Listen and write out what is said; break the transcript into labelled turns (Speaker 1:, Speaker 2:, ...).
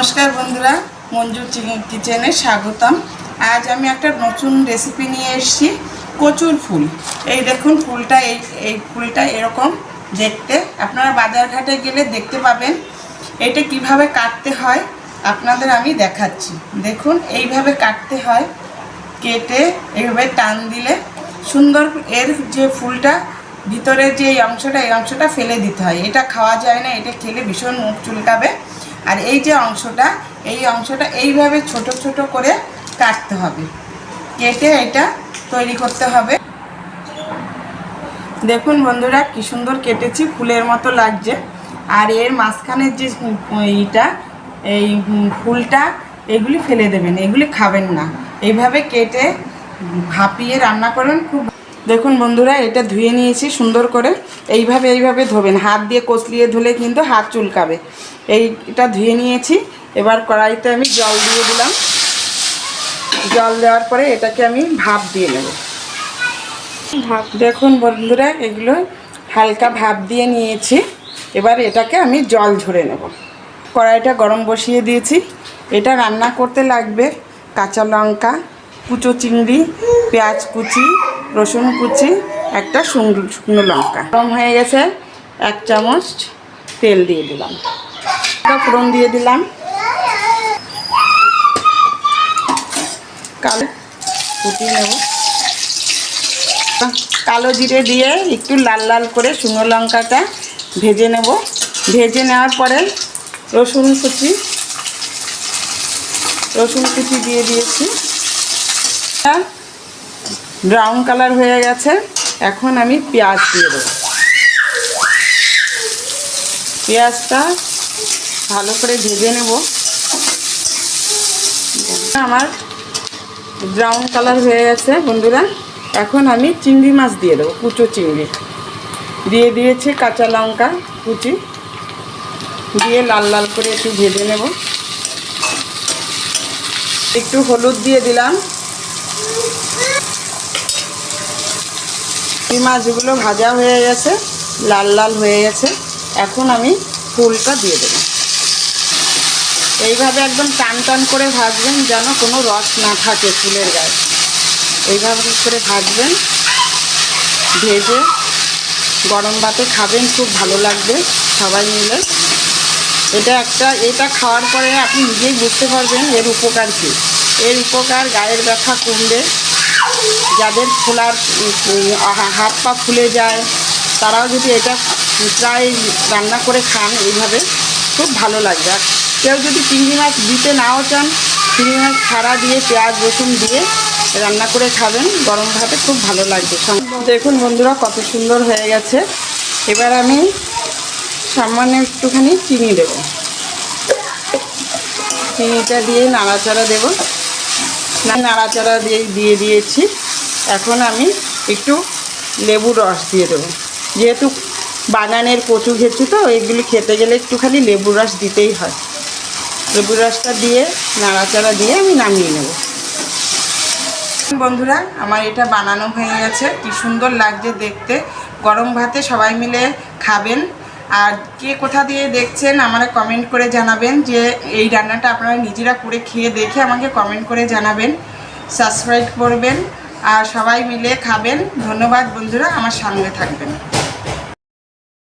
Speaker 1: নমস্কার বন্ধুরা মঞ্জুর মঞ্জু কিচেনে স্বাগতম। আজ আমি একটা নতুন রেসিপি নিয়ে এসেছি, কচুর ফুল। এই দেখুন, ফুলটা এই এই ফুলটা এরকম দেখতে। আপনারা বাজারঘাটে গেলে দেখতে পাবেন এটা কীভাবে কাটতে হয়, আপনাদের আমি দেখাচ্ছি। দেখুন, এইভাবে কাটতে হয়, কেটে এইভাবে টান দিলে সুন্দর এর যে ফুলটা, ভিতরে যে এই অংশটা এই অংশটা ফেলে দিতে হয়। এটা খাওয়া যায় না, এটা খেলে ভীষণ মুখ চুলকাবে। আর এই যে অংশটা, এই অংশটা এইভাবে ছোট ছোট করে কাটতে হবে। কেটে এটা তৈরি করতে হবে। দেখুন বন্ধুরা, কি সুন্দর কেটেছি, ফুলের মতো লাগছে। আর এর মাঝখানের যে এইটা এই ফুলটা, এগুলি ফেলে দেবেন, এগুলি খাবেন না। এইভাবে কেটে ভাপিয়ে রান্না করবেন খুব দেখুন বন্ধুরা, এটা ধুয়ে নিয়েছি সুন্দর করে। এইভাবে এইভাবে ধোবেন। হাত দিয়ে কষলিয়ে ধুলে কিন্তু হাত চুলকাবে। এইটা ধুয়ে নিয়েছি। এবার কড়াইতে আমি জল দিয়ে দিলাম। জল দেওয়ার পরে এটাকে আমি ভাপ দিয়ে নেব। ভাপ, দেখুন বন্ধুরা, এগুলো হালকা ভাপ দিয়ে নিয়েছি। এবার এটাকে আমি জল ঝরে নেব। কড়াইটা গরম বসিয়ে দিয়েছি। এটা রান্না করতে লাগবে কাঁচা লঙ্কা, কুচো চিংড়ি, পেঁয়াজ কুচি রসুন কুচি, একটা শুকনো লঙ্কা। গরম হয়ে গেছে, এক চামচ তেল দিয়ে দিলাম। ফোড়ন দিয়ে দিলাম। কালো ফুটিয়ে নেব। কালো জিরে দিয়ে একটু লাল লাল করে শুকনো লঙ্কাটা ভেজে নেব। ভেজে নেওয়ার পরে রসুন কুচি রসুন কুচি দিয়ে দিয়েছি। ব্রাউন কালার হয়ে গেছে। এখন আমি পেঁয়াজ দিয়ে দেবো। পেঁয়াজটা ভালো করে ভেজে নেব। আমার ব্রাউন কালার হয়ে গেছে, বন্ধুরা। এখন আমি চিংড়ি মাছ দিয়ে দেবো, কুচো চিংড়ি। দিয়ে দিয়েছি কাঁচা লঙ্কা, কুচি। দিয়ে লাল লাল করে একটু ভেজে নেব। একটু হলুদ দিয়ে দিলাম। এই মাছগুলো ভাজা হয়ে গেছে, লাল লাল হয়ে গেছে। এখন আমি ফুলটা দিয়ে দেবো। এইভাবে একদম টান টান করে ভাজবেন যেন কোনো রস না থাকে ফুলের গায়ে। এইভাবে করে ভাজবেন, ভেজে গরম ভাতে খাবেন, খুব ভালো লাগবে সবাই মিলে। এটা একটা, এটা খাওয়ার পরে আপনি নিজেই বুঝতে পারবেন এর উপকার কী। এর উপকার গায়ের ব্যথা কমবে যাদের ফোলার হাত পা ফুলে যায়, তারাও যদি এটা প্রায় রান্না করে খান এইভাবে, খুব ভালো লাগবে। আর কেউ যদি চিংড়ি মাছ দিতে নাও চান, চিংড়ি মাছ ছাড়া দিয়ে, পেঁয়াজ, রসুন দিয়ে রান্না করে খাবেন, গরম ভাতে খুব ভালো লাগবে। দেখুন বন্ধুরা, কত সুন্দর হয়ে গেছে। এবার আমি সামান্য একটুখানি চিনি দেব। চিনিটা দিয়ে নাড়াচাড়া দেব। নাড়াচাড়া দিয়ে দিয়ে দিয়েছি। এখন আমি একটু লেবু রস দিয়ে দেবো। যেহেতু বাগানের কচু ঘেঁচু তো, এগুলি খেতে গেলে একটুখানি লেবু রস দিতেই হয়। লেবু রসটা দিয়ে, নাড়াচাড়া দিয়ে আমি নামিয়ে নেব। বন্ধুরা, আমার এটা বানানো হয়ে গেছে। কি সুন্দর লাগছে দেখতে। গরম ভাতে সবাই মিলে খাবেন। আর কে কোথা দিয়ে দেখছেন আমাকে কমেন্ট করে জানাবেন যে এই রান্নাটা আপনারা নিজেরা করে খেয়ে দেখে আমাকে কমেন্ট করে জানাবেন সাবস্ক্রাইব করবেন আর সবাই মিলে খাবেন। ধন্যবাদ বন্ধুরা, আমার সামনে থাকবেন।